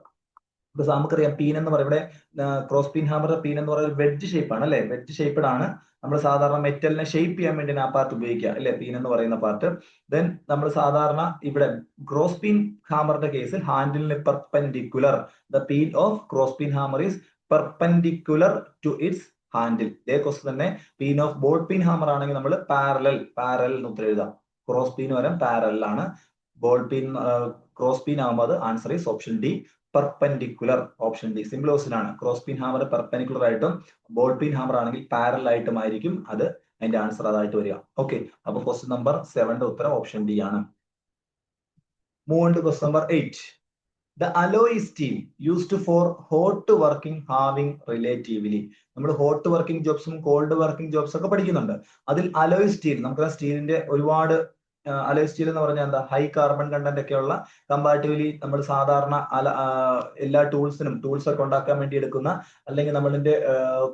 ഇപ്പൊ നമുക്കറിയാം പീൻ എന്ന് പറയുന്നത് ഇവിടെ ക്രോസ് പീൻ ഹാമറിന്റെ പീൻ എന്ന് പറയുന്നത് വെഡ്ജ് ഷേപ്പ് ആണ് അല്ലെ? വെഡ്ജ് ഷേപ്പ്ഡ് ആണ്. നമ്മൾ സാധാരണ മെറ്റലിനെ ഷേപ്പ് ചെയ്യാൻ വേണ്ടി ആ പാർട്ട് ഉപയോഗിക്കുക അല്ലെ? പീൻ എന്ന് പറയുന്ന പാർട്ട് ദെൻ നമ്മൾ സാധാരണ ഇവിടെ ക്രോസ് പീൻ ഹാമറിന്റെ കേസിൽ ഹാൻഡിലിന് perpendicular the peen of cross peen hammer is perpendicular to its handle ഇതേ ക്വസ്റ്റ് തന്നെ peen of ball peen hammer ആണെങ്കിൽ നമ്മൾ പാരലൽ പാരലൽ എന്ന് ഉത്തരം എഴുതാം. ക്രോസ് പീൻ വരാൻ പാരലൽ ആണ് ബോൾ പീൻ ക്രോസ് പീൻ ആകുമ്പോൾ അത് answer is option D perpendicular option D simple question ആണ്. ക്രോസ് പീൻ ഹാമർ പെർപെൻഡിക്കുലർ ആയിട്ടും ബോൾ പീൻ ഹാമർ ആണെങ്കിൽ പാരലൽ ആയിട്ടും ആയിരിക്കും അത് അതിന്റെ ആൻസർ അതായിട്ട് വരിക. ഓക്കെ അപ്പൊ ക്വസ്റ്റ്യൻ നമ്പർ സെവന്റെ ഉത്തരം ഓപ്ഷൻ ഡി ആണ്. Move on to question number eight the alloy steel used for hot working having relatively നമ്മൾ ഹോട്ട് വർക്കിംഗ് ജോബ്സും കോൾഡ് വർക്കിംഗ് ജോബ്സ് ഒക്കെ പഠിക്കുന്നുണ്ട്. അതിൽ അലോയ് സ്റ്റീൽ നമുക്ക് സ്റ്റീലിന്റെ ഒരുപാട് അലോയ് സ്റ്റീൽ എന്ന് പറഞ്ഞാൽ എന്താ? ഹൈ കാർബൺ കണ്ടന്റ് ഒക്കെയുള്ള കമ്പാരിറ്റീവ്ലി നമ്മൾ സാധാരണ അല എല്ലാ ടൂൾസിനും ടൂൾസ് ഒക്കെ ഉണ്ടാക്കാൻ വേണ്ടി എടുക്കുന്ന അല്ലെങ്കിൽ നമ്മളിന്റെ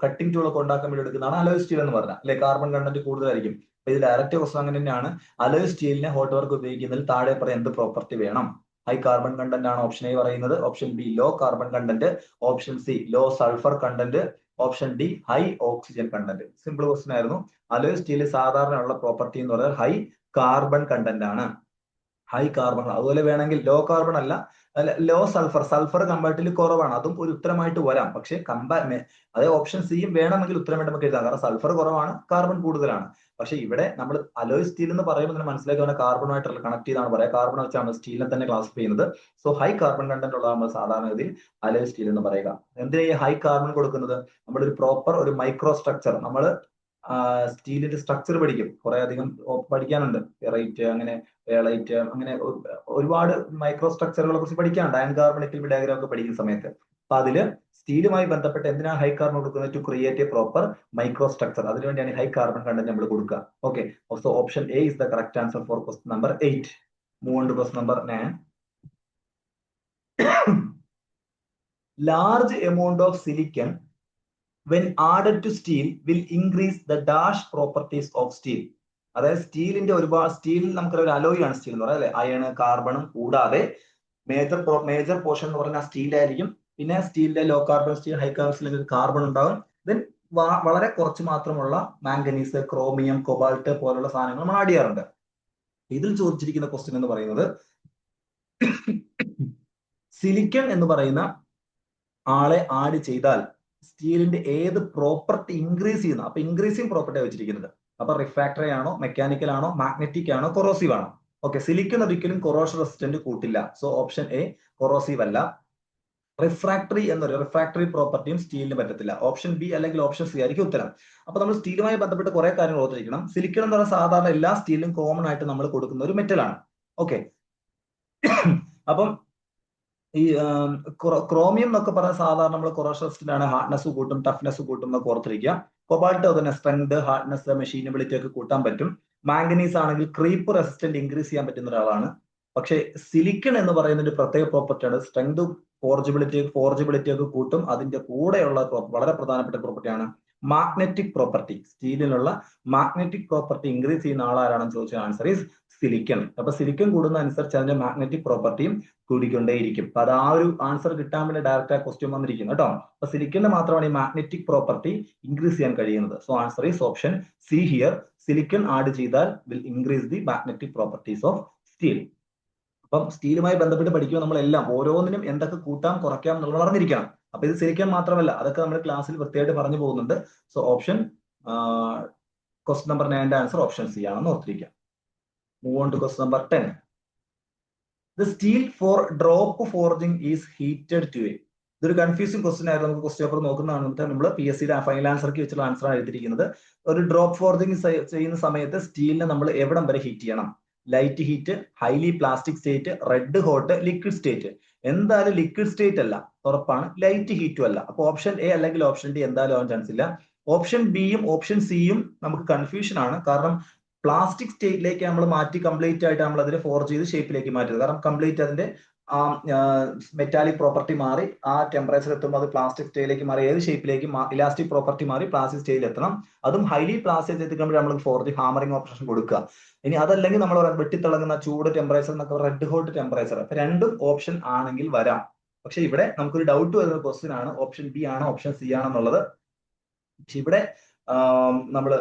കട്ടിംഗ് ടൂൾ ഒക്കെ ഉണ്ടാക്കാൻ വേണ്ടി എടുക്കുന്നതാണ് അലോയ് സ്റ്റീൽ എന്ന് പറഞ്ഞാൽ. അല്ലെ? കാർബൺ കണ്ടന്റ് കൂടുതലായിരിക്കും. ഇത് ഡയറക്റ്റ് ക്വസ്റ്റൻ അങ്ങനെ തന്നെയാണ്. അലോയ് സ്റ്റീലിനെ ഹോട്ട് വർക്ക് ഉപയോഗിക്കുന്നതിൽ താഴെ പറയാൻ എന്ത് പ്രോപ്പർട്ടി വേണം? ഹൈ കാർബൺ കണ്ടന്റ് ആണ് ഓപ്ഷൻ എ പറയുന്നത്. Option B low carbon content option C low sulphur content option D high oxygen content simple question ആയിരുന്നു. അലോയ് സ്റ്റീൽ സാധാരണ ഉള്ള പ്രോപ്പർട്ടി എന്ന് പറയുന്നത് ഹൈ കാർബൺ കണ്ടന്റ് ആണ്. ഹൈ കാർബൺ അതുപോലെ വേണമെങ്കിൽ ലോ കാർബൺ അല്ല ലോ സൾഫർ സൾഫർ കമ്പാർട്ടിൽ കുറവാണ്. അതും ഒരു ഉത്തരമായിട്ട് വരാം. പക്ഷെ കമ്പാ അതേ ഓപ്ഷൻ സിയും വേണമെങ്കിൽ ഉത്തരമായിട്ട് നമുക്ക് എഴുതാം. കാരണം സൾഫർ കുറവാണ് കാർബൺ കൂടുതലാണ്. പക്ഷെ ഇവിടെ നമ്മൾ അലോയ് സ്റ്റീൽ എന്ന് പറയുമ്പോൾ തന്നെ മനസ്സിലാക്കി കാർബണുമായിട്ടുള്ള കണക്ട് ചെയ്താണ് പറയാം കാർബൺ വെച്ചാണ് സ്റ്റീലിനെ തന്നെ ക്ലാസിഫൈ ചെയ്യുന്നത്. സോ ഹൈ കാർബൺ കണ്ടന്റ് ഉള്ള നമ്മൾ സാധാരണഗതിയിൽ അലോയ് സ്റ്റീൽ എന്ന് പറയുക. എന്തിനാ ഈ ഹൈ കാർബൺ കൊടുക്കുന്നത്? നമ്മളൊരു പ്രോപ്പർ ഒരു മൈക്രോ സ്ട്രക്ചർ നമ്മൾ സ്റ്റീലിന്റെ സ്ട്രക്ചർ പഠിക്കും. കുറെ അധികം പഠിക്കാനുണ്ട്. വെറൈറ്റ് അങ്ങനെ വേളൈറ്റ് അങ്ങനെ ഒരുപാട് മൈക്രോ സ്ട്രക്ചറുകളെ കുറിച്ച് പഠിക്കാനുണ്ട്. അയൺ കാർബണിക്കൽ ഡയഗ്രാം ഒക്കെ പഠിക്കുന്ന സമയത്ത്. അപ്പൊ അതിൽ സ്റ്റീലുമായി ബന്ധപ്പെട്ട് എന്തിനാണ് ഹൈ കാർബൺ കൊടുക്കുന്നത്? To create a proper micro structure അതിനുവേണ്ടിയാണ് ഹൈ കാർബൺ കണ്ടന്റ് നമ്മൾ കൊടുക്കുക. Okay so option A is the correct answer for question number eight move on to question number nine large amount of silicon when added to steel will increase the dash properties of steel. അതായത് സ്റ്റീലിന്റെ ഒരുപാട് steel നമുക്ക് ഒരു alloy ആണ് steel എന്ന് പറയുന്നത് അല്ലെ? Iron കാർബണും കൂടാതെ മേജർ മേജർ പോർഷൻ എന്ന് പറഞ്ഞാൽ സ്റ്റീലായിരിക്കും പിന്നെ സ്റ്റീലിന്റെ low carbon steel high carbon steel carbon ഉണ്ടാകും ദെൻ വളരെ കുറച്ച് മാത്രമുള്ള മാംഗനീസ് ക്രോമിയം കൊബാൾട്ട് പോലുള്ള സാധനങ്ങൾ നമ്മൾ ആഡ് ചെയ്യാറുണ്ട്. ഇതിൽ ചോദിച്ചിരിക്കുന്ന ക്വസ്റ്റ്യൻ എന്ന് പറയുന്നത് സിലിക്കൺ എന്ന് പറയുന്ന ആളെ ആഡ് ചെയ്താൽ സ്റ്റീലിന്റെ ഏത് പ്രോപ്പർട്ടി ഇൻക്രീസ് ചെയ്യുന്ന? അപ്പൊ ഇൻക്രീസിങ് പ്രോപ്പർട്ടി വെച്ചിരിക്കുന്നത്. അപ്പൊ റിഫ്രാക്ടറി ആണോ മെക്കാനിക്കൽ ആണോ മാഗ്നറ്റിക് ആണോ കൊറോസീവ് ആണോ? ഓക്കെ സിലിക്കൺ ഒരിക്കലും കൊറോഷൻ റെസിസ്റ്റന്റ് കൂട്ടില്ല. സോ ഓപ്ഷൻ എ കൊറോസീവ് അല്ല. റിഫ്രാക്ടറി എന്നൊരു റിഫ്രാക്ടറി പ്രോപ്പർട്ടിയും സ്റ്റീലിന് പറ്റത്തില്ല. ഓപ്ഷൻ ബി അല്ലെങ്കിൽ ഓപ്ഷൻ സി ആയിരിക്കും ഉത്തരം. അപ്പൊ നമ്മൾ സ്റ്റീലുമായി ബന്ധപ്പെട്ട് കുറെ കാര്യങ്ങൾ ഓർത്തിരിക്കണം. സിലിക്കൺ എന്ന് പറയുന്ന സാധാരണ എല്ലാ സ്റ്റീലും കോമൺ ആയിട്ട് നമ്മൾ കൊടുക്കുന്ന ഒരു മെറ്റലാണ് ഓക്കെ അപ്പം ഈ ക്രോമിയം എന്നൊക്കെ പറഞ്ഞ സാധാരണ നമ്മൾ കൊറോഷൻ റെസിസ്റ്റന്റ് ആണ്. ഹാർഡ്നെസ് കൂട്ടും ടഫ്നെസ് കൂട്ടും എന്നൊക്കെ ഓർത്തിരിക്കുക. കൊബാൾട്ട് തന്നെ സ്ട്രെങ്ത് ഹാർഡ്നെസ് മെഷീനബിലിറ്റി ഒക്കെ കൂട്ടാൻ പറ്റും. മാംഗനീസ് ആണെങ്കിൽ ക്രീപ്പ് റെസിസ്റ്റന്റ് ഇൻക്രീസ് ചെയ്യാൻ പറ്റുന്ന ഒരാളാണ്. പക്ഷെ സിലിക്കൺ എന്ന് പറയുന്ന ഒരു പ്രത്യേക പ്രോപ്പർട്ടിയാണ് സ്ട്രെങ്ത് ഫോർജിബിലിറ്റി ഫോർജിബിലിറ്റി ഒക്കെ കൂട്ടും. അതിന്റെ കൂടെയുള്ള വളരെ പ്രധാനപ്പെട്ട പ്രോപ്പർട്ടിയാണ് മാഗ്നറ്റിക് പ്രോപ്പർട്ടി സ്റ്റീലിനുള്ള മാഗ്നറ്റിക് പ്രോപ്പർട്ടി ഇൻക്രീസ് ചെയ്യുന്ന ആളാരാണെന്ന് ചോദിച്ച ആൻസർ ഈസ് സിലിക്കൺ അപ്പൊ സിലിക്കൺ കൂടുന്ന അനുസരിച്ച് അതിന്റെ മാഗ്നറ്റിക് പ്രോപ്പർട്ടിയും കൂടിക്കൊണ്ടേയിരിക്കും. അപ്പൊ അത് ആ ഒരു ആൻസർ കിട്ടാൻ വേണ്ടി ഡയറക്റ്റ് ആ ക്വസ്റ്റ്യൻ വന്നിരിക്കുന്നു കേട്ടോ. അപ്പൊ സിലിക്കണിന് മാത്രമാണ് ഈ മാഗ്നറ്റിക് പ്രോപ്പർട്ടി ഇൻക്രീസ് ചെയ്യാൻ കഴിയുന്നത്. So answer is option C here silicon add ചെയ്താൽ will increase the magnetic properties of steel അപ്പം സ്റ്റീലുമായി ബന്ധപ്പെട്ട് പഠിക്കുമ്പോൾ നമ്മളെല്ലാം ഓരോന്നിനും എന്തൊക്കെ കൂട്ടാം കുറയ്ക്കാം എന്നുള്ളത് പറഞ്ഞിരിക്കണം അപ്പൊ ഇത് സിലിക്കൺ മാത്രമല്ല അതൊക്കെ നമ്മൾ ക്ലാസ്സിൽ വൃത്തിയായിട്ട് പറഞ്ഞു പോകുന്നുണ്ട്. സോ ഓപ്ഷൻ ക്വസ്റ്റ്യൻ നമ്പർ നയന്റെ ആൻസർ ഓപ്ഷൻ സി ആണെന്ന് ഓർത്തിരിക്കാം move on to question number ten the steel for drop forging is heated to a ഇതൊരു കൺഫ്യൂസിംഗ് ക്വസ്റ്റൻ ആയിരുന്നു. നമുക്ക് ക്വസ്റ്റ് പേപ്പർ നോക്കുന്നതാണ്. നമ്മൾ പി എസ് സിയുടെ ഫൈനൽ ആൻസർക്ക് വെച്ചുള്ള ആൻസർ ആണ് എഴുതിയിരിക്കുന്നത്. ഒരു ഡ്രോപ്പ് ഫോർജിങ് ചെയ്യുന്ന സമയത്ത് സ്റ്റീലിനെ നമ്മൾ എവിടം വരെ ഹീറ്റ് ചെയ്യണം? Light heat highly plastic state red hot liquid state എന്തായാലും ലിക്വിഡ് സ്റ്റേറ്റ് അല്ല. ഉറപ്പാണ്. ലൈറ്റ് ഹീറ്റും അല്ല. അപ്പൊ ഓപ്ഷൻ എ അല്ലെങ്കിൽ ഓപ്ഷൻ ഡി എന്തായാലും ആവാൻ ചാൻസ് ഇല്ല. ഓപ്ഷൻ ബിയും ഓപ്ഷൻ സിയും നമുക്ക് കൺഫ്യൂഷൻ ആണ്. കാരണം പ്ലാസ്റ്റിക് സ്റ്റേറ്റിലേക്ക് നമ്മൾ മാറ്റി കംപ്ലീറ്റ് ആയിട്ട് നമ്മൾ അതിനെ ഫോർജ് ചെയ്ത് ഷേപ്പിലേക്ക് മാറ്റുന്നത്. കാരണം കംപ്ലീറ്റ് അതിന്റെ ആ മെറ്റാലിക് പ്രോപ്പർട്ടി മാറി ആ ടെമ്പറേച്ചർ എത്തുമ്പോൾ അത് പ്ലാസ്റ്റിക് സ്റ്റേയിലേക്ക് മാറി ഏത് ഷേപ്പിലേക്ക് ഇലാസ്റ്റിക് പ്രോപ്പർട്ടി മാറി പ്ലാസ്റ്റിക് സ്റ്റേയിൽ എത്തണം. അതും ഹൈലി പ്ലാസ്റ്റിക് എത്തിക്കുമ്പോൾ നമ്മൾ ഫോർജ് ഹാമറിംഗ് ഓപ്പറേഷൻ കൊടുക്കുക. ഇനി അതല്ലെങ്കിൽ നമ്മൾ വെട്ടിത്തിളങ്ങുന്ന ചൂട് ടെമ്പറേച്ചർ എന്നൊക്കെ റെഡ് ഹോട്ട് ടെമ്പറേച്ചർ അപ്പൊ രണ്ടും ഓപ്ഷൻ ആണെങ്കിൽ വരാം. പക്ഷെ ഇവിടെ നമുക്കൊരു ഡൗട്ട് വരുന്ന ക്വസ്റ്റ്യൻ ആണ്. ഓപ്ഷൻ ബി ആണോ ഓപ്ഷൻ സി ആണോ എന്നുള്ളത്. പക്ഷെ ഇവിടെ നമ്മൾ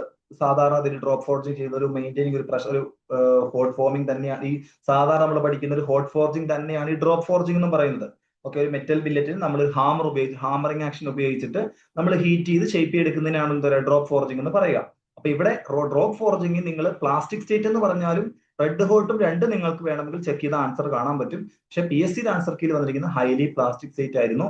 സാധാരണ അതിൽ ഡ്രോപ്പ് ഫോർജിങ് ചെയ്യുന്ന ഒരു മെയിന്റെയിനിങ് ഒരു പ്രഷർ ഒരു ഹോട്ട് ഫോമിങ് തന്നെയാണ്. ഈ സാധാരണ നമ്മൾ പഠിക്കുന്ന ഒരു ഹോട്ട് ഫോർജിങ് തന്നെയാണ് ഈ ഡ്രോപ്പ് ഫോർജിങ് എന്ന് പറയുന്നത്. ഓക്കെ ഒരു മെറ്റൽ ബില്ലറ്റിൽ നമ്മൾ ഹാമർ ഉപയോഗിച്ച് ഹാമറിങ് ആക്ഷൻ ഉപയോഗിച്ചിട്ട് നമ്മൾ ഹീറ്റ് ചെയ്ത് ഷേപ്പ് ചെയ്തെടുക്കുന്നതിനാണ് എന്താ പറയുക ഡ്രോപ്പ് ഫോർജിങ് എന്ന് പറയുക. അപ്പൊ ഇവിടെ ഡ്രോപ്പ് ഫോർജിങ് നിങ്ങൾ പ്ലാസ്റ്റിക് സ്റ്റേറ്റ് എന്ന് പറഞ്ഞാലും റെഡ് ഹോട്ടും രണ്ട് നിങ്ങൾക്ക് വേണമെങ്കിൽ ചെക്ക് ചെയ്ത ആൻസർ കാണാൻ പറ്റും. പക്ഷെ പി എസ് സിയുടെ ആൻസർ കീഴിൽ വന്നിരിക്കുന്ന ഹൈലി പ്ലാസ്റ്റിക് സ്റ്റേറ്റ് ആയിരുന്നു.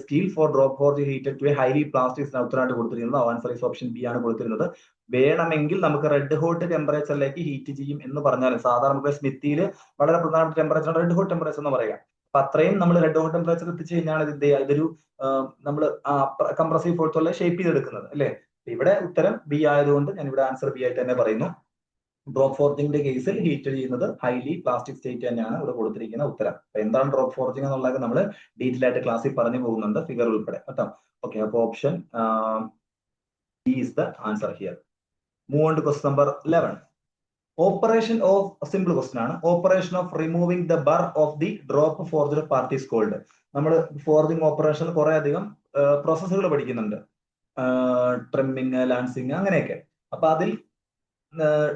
Steel for drop forge heated to a highly plastics ഉത്തരമായിട്ട് കൊടുത്തിരുന്നത് ആൻസർ ഈസ് ഓപ്ഷൻ ബി ആണ് കൊടുത്തിരുന്നത് വേണമെങ്കിൽ നമുക്ക് റെഡ് ഹോട്ട് ടെമ്പറേച്ചറിലേക്ക് ഹീറ്റ് ചെയ്യും എന്ന് പറഞ്ഞാൽ സാധാരണ നമുക്ക് സ്മിത്തിയിൽ വളരെ പ്രധാനപ്പെട്ട ടെമ്പറേച്ചർ റെഡ് ഹോട്ട് ടെമ്പറേച്ചർ എന്ന് പറയാം. അപ്പൊ അത്രയും നമ്മൾ റെഡ് ഹോട്ട് ടെമ്പറേച്ചർ എത്തിച്ചു കഴിഞ്ഞാൽ ഇത് ഇതൊരു നമ്മൾ കംപ്രസീവ് ഫോഴ്സുള്ള ഷേപ്പ് ചെയ്തെടുക്കുന്നത് അല്ലേ? ഇവിടെ ഉത്തരം ബി ആയതുകൊണ്ട് ഞാൻ ഇവിടെ ആൻസർ ബി ആയിട്ട് തന്നെ പറയുന്നു. ഡ്രോപ്പ് ഫോർജിങ്ങിന്റെ കേസിൽ ഹീറ്റ് ചെയ്യുന്നത് ഹൈലി പ്ലാസ്റ്റിക് സ്റ്റേറ്റ് തന്നെയാണ് ഇവിടെ കൊടുത്തിരിക്കുന്ന ഉത്തരം. അപ്പൊ എന്താണ് ഡ്രോപ്പ് ഫോർജിങ് എന്നുള്ളത് നമ്മൾ ഡീറ്റെയിൽ ആയിട്ട് ക്ലാസ്സിൽ പറഞ്ഞു പോകുന്നുണ്ട് ഫിഗർ ഉൾപ്പെടെ. കേട്ടോ? ഓക്കെ അപ്പൊ option is the answer here move on to quest number eleven operation of simple question ആണ്. Operation of removing the burr of the drop forge parties called നമ്മൾ ഫോർജിങ് ഓപ്പറേഷൻ കുറെ അധികം പ്രോസസ്സുകൾ പഠിക്കുന്നുണ്ട്. ട്രിമ്മിങ് ലാൻസിങ് അങ്ങനെയൊക്കെ. അപ്പൊ അതിൽ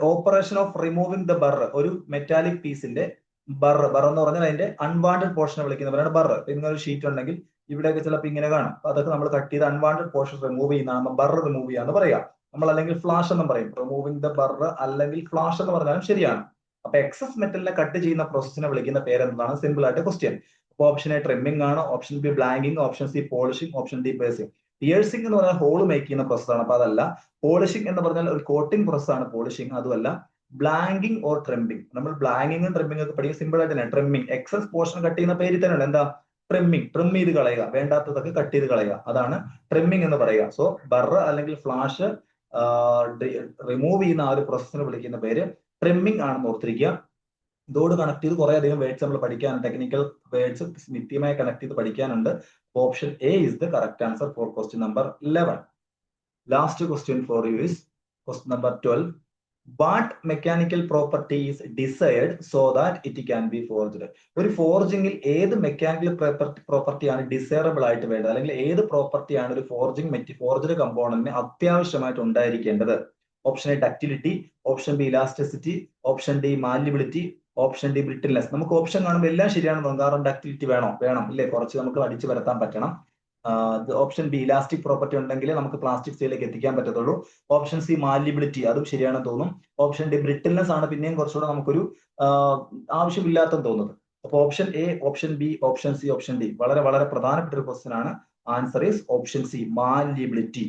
operation of removing the burr ഒരു മെറ്റാലിക് പീസിന്റെ ബർ ബർ എന്ന് പറഞ്ഞാൽ അതിന്റെ അൺവാണ്ടഡ് പോർഷനെ വിളിക്കുന്നവരാണ് ബർ ഇങ്ങനെ ഒരു ഷീറ്റ് ഉണ്ടെങ്കിൽ ഇവിടെയൊക്കെ ചിലപ്പോൾ ഇങ്ങനെ കാണാം. അതൊക്കെ നമ്മൾ കട്ട് ചെയ്ത് അൺവാണ്ടഡ് പോർഷൻ റിമൂവ് ചെയ്യുന്നതാണ് ബർ റിമൂവ് ചെയ്യാന്ന് പറയാം. നമ്മൾ അല്ലെങ്കിൽ ഫ്ലാഷ് എന്ന് പറയും. റിമൂവിംഗ് ദ ബർ അല്ലെങ്കിൽ ഫ്ലാഷ് എന്ന് പറഞ്ഞാലും ശരിയാണ്. അപ്പൊ എക്സസ് മെറ്റലിനെ കട്ട് ചെയ്യുന്ന പ്രോസസ്സിനെ വിളിക്കുന്ന പേര് എന്താണ് സിമ്പിൾ ആയിട്ട് ക്വസ്റ്റ്യൻ അപ്പൊ ഓപ്ഷൻ എ ട്രിമ്മിംഗ് ആണ് option B blanking option C polishing option D piercing piercing എന്ന് പറഞ്ഞാൽ ഹോൾ മേക്ക് ചെയ്യുന്ന പ്രോസസ്സാണ് അപ്പൊ അതല്ല പോളിഷിംഗ് എന്ന് പറഞ്ഞാൽ ഒരു കോട്ടിംഗ് പ്രോസസ് ആണ് പോളിഷിംഗ് അതുമല്ല ബ്ലാങ്കിങ് ഓർ ട്രിമ്മിംഗ് നമ്മൾ ബ്ലാങ്കിങ്ങും ട്രിമ്മിംഗ് ഒക്കെ പഠിക്കുന്ന സിമ്പിൾ ആയിട്ട് തന്നെ ട്രിമ്മിംഗ് എക്സസ് പോർഷൻ കട്ട് ചെയ്യുന്ന പേര് തന്നെയാണ് എന്താ? ട്രിമ്മിംഗ് ട്രിം ചെയ്ത് കളയുക. വേണ്ടാത്തതൊക്കെ കട്ട് ചെയ്ത് കളയുക. അതാണ് ട്രിമ്മിംഗ് എന്ന് പറയുക. സോ ബറ അല്ലെങ്കിൽ ഫ്ലാഷ് റിമൂവ് ചെയ്യുന്ന ആ ഒരു പ്രോസസ്സിനെ വിളിക്കുന്ന പേര് ട്രിമ്മിംഗ് ആണെന്ന് ഓർത്തിരിക്കുക. ഇതോട് കണക്ട് ചെയ്ത് കുറെ അധികം വേർഡ്സ് നമ്മൾ പഠിക്കാനുണ്ട്. ടെക്നിക്കൽ വേർഡ്സ് നിത്യമായി കണക്ട് ചെയ്ത് പഠിക്കാനുണ്ട്. Option A is the correct answer for question number eleven last question for you is question number twelve what mechanical property is desired so that it can be forged ഒരു ഫോർജിങ്ങിൽ ഏത് mechanical പ്രോപ്പർട്ടിയാണ് desirable ആയിട്ട് വേണ്ടത്? അല്ലെങ്കിൽ ഏത് പ്രോപ്പർട്ടിയാണ് ഒരു ഫോർജിങ് ഫോർജ്ഡ് കമ്പോണന്റിന് അത്യാവശ്യമായിട്ട് ഉണ്ടായിരിക്കേണ്ടത്? Option A ductility option B elasticity option D malleability option D brittleness നമുക്ക് ഓപ്ഷൻ കാണുമ്പോൾ എല്ലാം ശരിയാണ് തോന്നും കാരണം ഡക്ടിലിറ്റി വേണം വേണം ഇല്ലേ? കുറച്ച് നമുക്ക് അടിച്ചു വരത്താൻ പറ്റണം. ഓപ്ഷൻ ബി ഇലാസ്റ്റിക് പ്രോപ്പർട്ടി ഉണ്ടെങ്കിൽ നമുക്ക് പ്ലാസ്റ്റിക് സീലേക്ക് എത്തിക്കാൻ പറ്റത്തുള്ളൂ. ഓപ്ഷൻ സി മാലിബിലിറ്റി അതും ശരിയാണെന്ന് തോന്നും. ഓപ്ഷൻ ഡി ബ്രിട്ടിൽനെസ് ആണ് പിന്നെയും കുറച്ചുകൂടെ നമുക്കൊരു ആവശ്യമില്ലാത്തെന്ന് തോന്നുന്നത്. അപ്പൊ option A option B option C option D വളരെ വളരെ പ്രധാനപ്പെട്ട ഒരു ക്വസ്റ്റ്യൻ ആണ്. Answer is option C malleability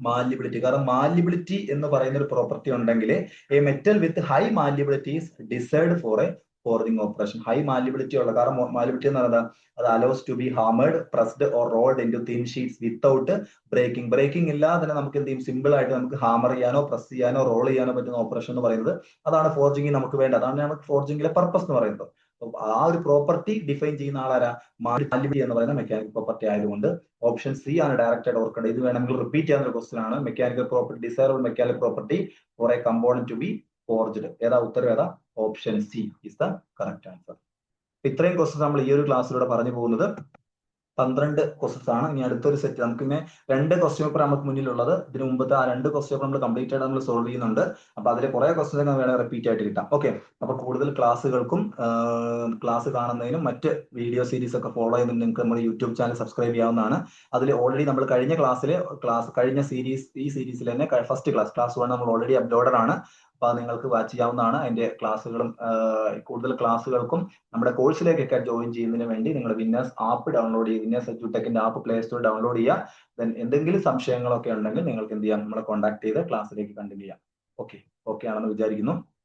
malleability കാരണം മാലിബിലിറ്റി എന്ന് പറയുന്ന ഒരു പ്രോപ്പർട്ടി ഉണ്ടെങ്കിൽ a metal with high malleability is desired for a forging operation high malleability ഉള്ള കാരണം മാലിബിലിറ്റി എന്ന് പറയുന്നത് അത് allows to be hammered pressed or rolled into sheets without breaking breaking ഇല്ലാതെ തന്നെ നമുക്ക് എന്ത് ചെയ്യും? സിമ്പിൾ ആയിട്ട് നമുക്ക് ഹാമർ ചെയ്യാനോ പ്രസ് ചെയ്യാനോ റോൾ ചെയ്യാനോ പറ്റുന്ന ഓപ്പറേഷൻ എന്ന് പറയുന്നത് അതാണ് ഫോർജിങ് നമുക്ക് വേണ്ടത്. അതാണ് നമുക്ക് ഫോർജിങ്ങിലെ പർപ്പസ് എന്ന് പറയുന്നത്. ആ ഒരു പ്രോപ്പർട്ടി ഡിഫൈൻ ചെയ്യുന്ന ആളാരാ? മാല്യബിലിറ്റി എന്ന് പറയുന്ന മെക്കാനിക്കൽ പ്രോപ്പർട്ടി ആയതുകൊണ്ട് ഓപ്ഷൻ സി ആണ് ഡയറക്റ്റ് ആയിട്ട് ഓർക്കേണ്ടത്. ഇത് വേണമെങ്കിൽ റിപ്പീറ്റ് ചെയ്യാവുന്ന ക്വസ്റ്റൻ ആണ്. Mechanical property desirable mechanical property for a component to be forged ഏതാ ഉത്തരം ഏതാ? Option C is the correct answer ഇത്രയും ക്വസ്റ്റൻ നമ്മൾ ഈ ഒരു ക്ലാസ്സിലൂടെ പറഞ്ഞു പോകുന്നത്. പന്ത്രണ്ട് ക്വസ്റ്റ്യൻസ് ആണ്. ഇനി അടുത്തൊരു സെറ്റ് നമുക്ക് ഇനി രണ്ട് ക്വസ്റ്റ്യൻ പേപ്പർ നമുക്ക് മുന്നിലുള്ളത്. ഇതിന് മുമ്പത്തെ ആ രണ്ട് ക്വസ്റ്റ്യൻ പേപ്പർ നമ്മൾ കംപ്ലീറ്റ് ആയിട്ട് നമ്മൾ സോൾവ് ചെയ്യുന്നുണ്ട്. അപ്പൊ അതിൽ കുറെ ക്വസ്റ്റ്യൻസ് വേണമെങ്കിൽ റിപ്പീറ്റ് ആയിട്ട് കിട്ടാം. ഓക്കെ അപ്പൊ കൂടുതൽ ക്ലാസ്സുകൾക്കും ക്ലാസ് കാണുന്നതിനും മറ്റ് വീഡിയോ സീരീസ് ഒക്കെ ഫോളോ ചെയ്യുന്നതിന് നിങ്ങൾക്ക് നമ്മുടെ യൂട്യൂബ് ചാനൽ സബ്സ്ക്രൈബ് ചെയ്യാവുന്നതാണ്. അതിൽ ഓൾറെഡി നമ്മൾ കഴിഞ്ഞ ക്ലാസ്സിലെ ക്ലാസ് കഴിഞ്ഞ സീരീസ് ഈ സീരീസിൽ തന്നെ ഫസ്റ്റ് ക്ലാസ് ക്ലാസ് വൺ നമ്മൾ ഓൾറെഡി അപ്ലോഡഡ് ആണ്. അപ്പൊ നിങ്ങൾക്ക് വാച്ച് ചെയ്യാവുന്നതാണ്. അതിന്റെ ക്ലാസ്സുകളും കൂടുതൽ ക്ലാസ്സുകൾക്കും നമ്മുടെ കോഴ്സിലേക്കൊക്കെ ജോയിൻ ചെയ്യുന്നതിന് വേണ്ടി നിങ്ങൾ വിന്നേഴ്സ് ആപ്പ് ഡൗൺലോഡ് ചെയ്യുക. വിന്നേഴ്സ് എഡ്യൂടെക്കിന്റെ ആപ്പ് പ്ലേ സ്റ്റോർ ഡൗൺലോഡ് ചെയ്യുക. ദെൻ എന്തെങ്കിലും സംശയങ്ങളൊക്കെ ഉണ്ടെങ്കിൽ നിങ്ങൾക്ക് എന്ത് ചെയ്യാം? നമ്മളെ കോൺടാക്ട് ചെയ്ത് ക്ലാസ്സിലേക്ക് കണ്ടിന്യൂ ചെയ്യാം. ഓക്കെ. ഓക്കെ ആണെന്ന് വിചാരിക്കുന്നു.